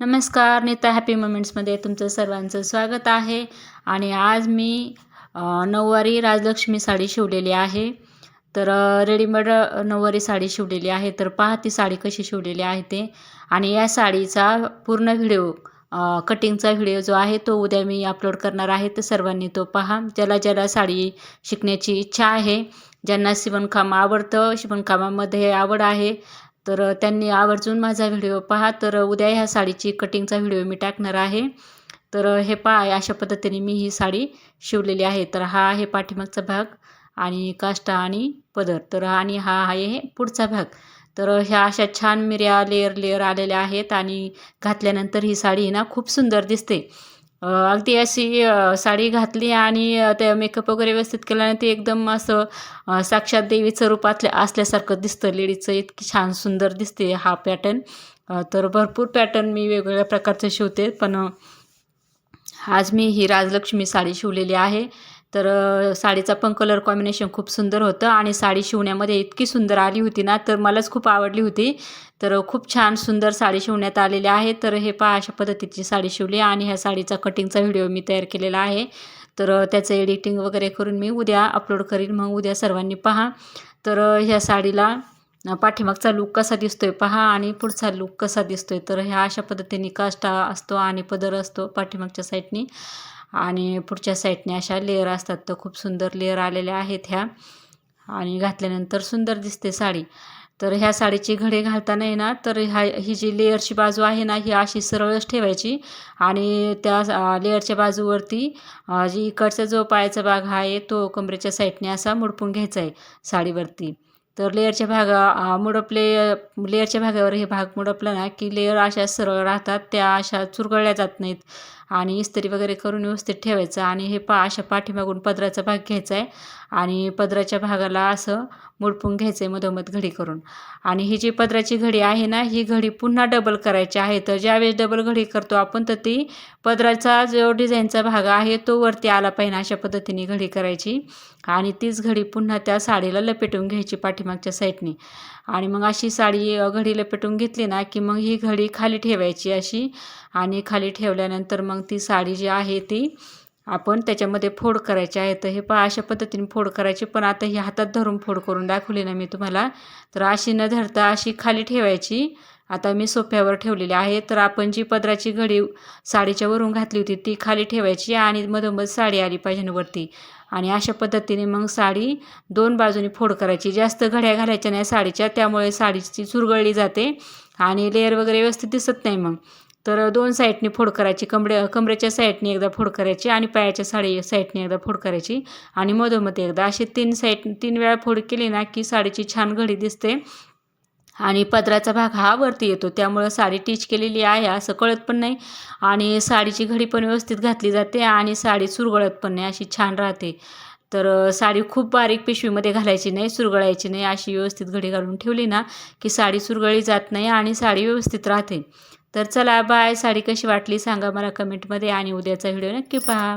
नमस्कार नीता हॅपी मुमेंट्समध्ये तुमचं सर्वांचं स्वागत आहे. आणि आज मी नऊवारी राजलक्ष्मी साडी शिवलेली आहे. तर रेडीमेड नऊवारी साडी शिवलेली आहे. तर पहा ती साडी कशी शिवलेली आहे ते. आणि या साडीचा पूर्ण व्हिडिओ कटिंगचा व्हिडिओ जो आहे तो उद्या मी अपलोड करणार आहे. तर सर्वांनी तो पहा. ज्याला ज्याला साडी शिकण्याची इच्छा आहे ज्यांना शिवणकाम आवडतं शिवणकामामध्ये आवड आहे तर त्यांनी आवर्जून माझा व्हिडिओ पहा. तर उद्या ह्या साडीची कटिंगचा व्हिडिओ मी टाकणार आहे. तर हे पहा अशा पद्धतीने मी ही साडी शिवलेली आहे. तर हा आहे पाठीमागचा भाग आणि काष्टा आणि पदर. तर आणि हा आहे पुढचा भाग. तर ह्या अशा छान मिऱ्या लेअर लेअर आलेल्या आहेत आणि घातल्यानंतर ही साडी ना खूप सुंदर दिसते. अगदी अशी साडी घातली आणि ते त्या मेकअप वगैरे व्यवस्थित केल्याने ते एकदम असं साक्षात देवीचं रूप असल्या असल्यासारखं दिसतं. लेडीचं इतकी छान सुंदर दिसते हा पॅटर्न तर भरपूर पॅटर्न मी वेगवेगळ्या प्रकारचे शिवते. पण आज मी ही राजलक्ष्मी साडी शिवलेली आहे. तर साडीचा पण कलर कॉम्बिनेशन खूप सुंदर होतं आणि साडी शिवण्यामध्ये इतकी सुंदर आली होती ना तर मलाच खूप आवडली होती. तर खूप छान सुंदर साडी शिवण्यात आलेली आहे. तर हे पहा अशा पद्धतीची साडी शिवली आणि ह्या साडीचा कटिंगचा व्हिडिओ मी तयार केलेला आहे. तर त्याचं एडिटिंग वगैरे करून मी उद्या अपलोड करीन. मग उद्या सर्वांनी पहा. तर ह्या साडीला पाठीमागचा लूक कसा दिसतोय पहा आणि पुढचा लूक कसा दिसतोय. तर ह्या अशा पद्धतीने काष्टा असतो आणि पदर असतो पाठीमागच्या साईडनी आणि पुढच्या साईडने अशा लेअर असतात. तर खूप सुंदर लेअर आलेल्या आहेत ह्या. आणि घातल्यानंतर सुंदर दिसते साडी. तर ह्या साडीची घडे घालताना आहे ना तर ह्या ही जी लेअरची बाजू आहे ना ही अशी सरळच ठेवायची. आणि त्या लेअरच्या बाजूवरती जी इकडचा जो पायाचा भाग आहे तो कमरेच्या साईडने असा मुडपून घ्यायचा आहे साडीवरती. तर लेअरच्या भागा मुडपले लेअरच्या भागावर हे भाग मुडपला ना की लेअर अशा सरळ राहतात त्या अशा चुरगळल्या जात नाहीत. आणि इस्त्री वगैरे करून व्यवस्थित ठेवायचं आणि हे पा अशा पाठीमागून पदराचा भाग घ्यायचा आहे. आणि पदराच्या भागाला असं मुडपून घ्यायचं आहे मधोमध घडी करून. आणि ही जी पदराची घडी आहे ना ही घडी पुन्हा डबल करायची आहे. तर ज्यावेळेस डबल घडी करतो आपण तर ती पदराचा जो डिझाईनचा भाग आहे तो वरती आला पाहिजे अशा पद्धतीने घडी करायची. आणि तीच घडी पुन्हा त्या साडीला लपेटून घ्यायची पाठीमागच्या साईडने. आणि मग अशी साडी घडी लपेटून घेतली ना की मग ही घडी खाली ठेवायची अशी. आणि खाली ठेवल्यानंतर मग ती साडी जी आहे ती आपण त्याच्यामध्ये फोड करायची आहे. तर हे पहा अशा पद्धतीने फोड करायची. पण आता ही हातात धरून फोड करून दाखवली ना मी तुम्हाला. तर अशी न धरता अशी खाली ठेवायची. आता मी सोफ्यावर ठेवलेली आहे. तर आपण जी पदराची घडी साडीच्या वरून घातली होती ती खाली ठेवायची आणि मधोमध साडी आली पाहिजे वरती. आणि अशा पद्धतीने मग साडी दोन बाजूनी फोड करायची. जास्त घड्या घालायच्या नाही साडीच्या त्यामुळे साडीची चुरगळली जाते आणि लेअर वगैरे व्यवस्थित दिसत नाही मग. तर दोन साईडने फोड करायची कमरे कमरेच्या साईडने एकदा फोड करायची आणि पायाच्या साडी साईडने एकदा फोड करायची आणि मधोमध एकदा. अशी तीन साईड तीन वेळा फोड केली ना की साडीची छान घडी दिसते आणि पदराचा भाग हा वरती येतो. त्यामुळं साडी टीच केलेली आहे असं कळत पण नाही आणि साडीची घडी पण व्यवस्थित घातली जाते आणि साडी सुरगळत पण नाही अशी छान राहते. तर साडी खूप बारीक पिशवीमध्ये घालायची नाही सुरगळायची नाही अशी व्यवस्थित घडी घालून ठेवली ना की साडी सुरगळी जात नाही आणि साडी व्यवस्थित राहते. तर चला बाय साडी कशी वाटली सांगा मला कमेंटमध्ये आणि उद्याचा व्हिडिओ नक्की पहा.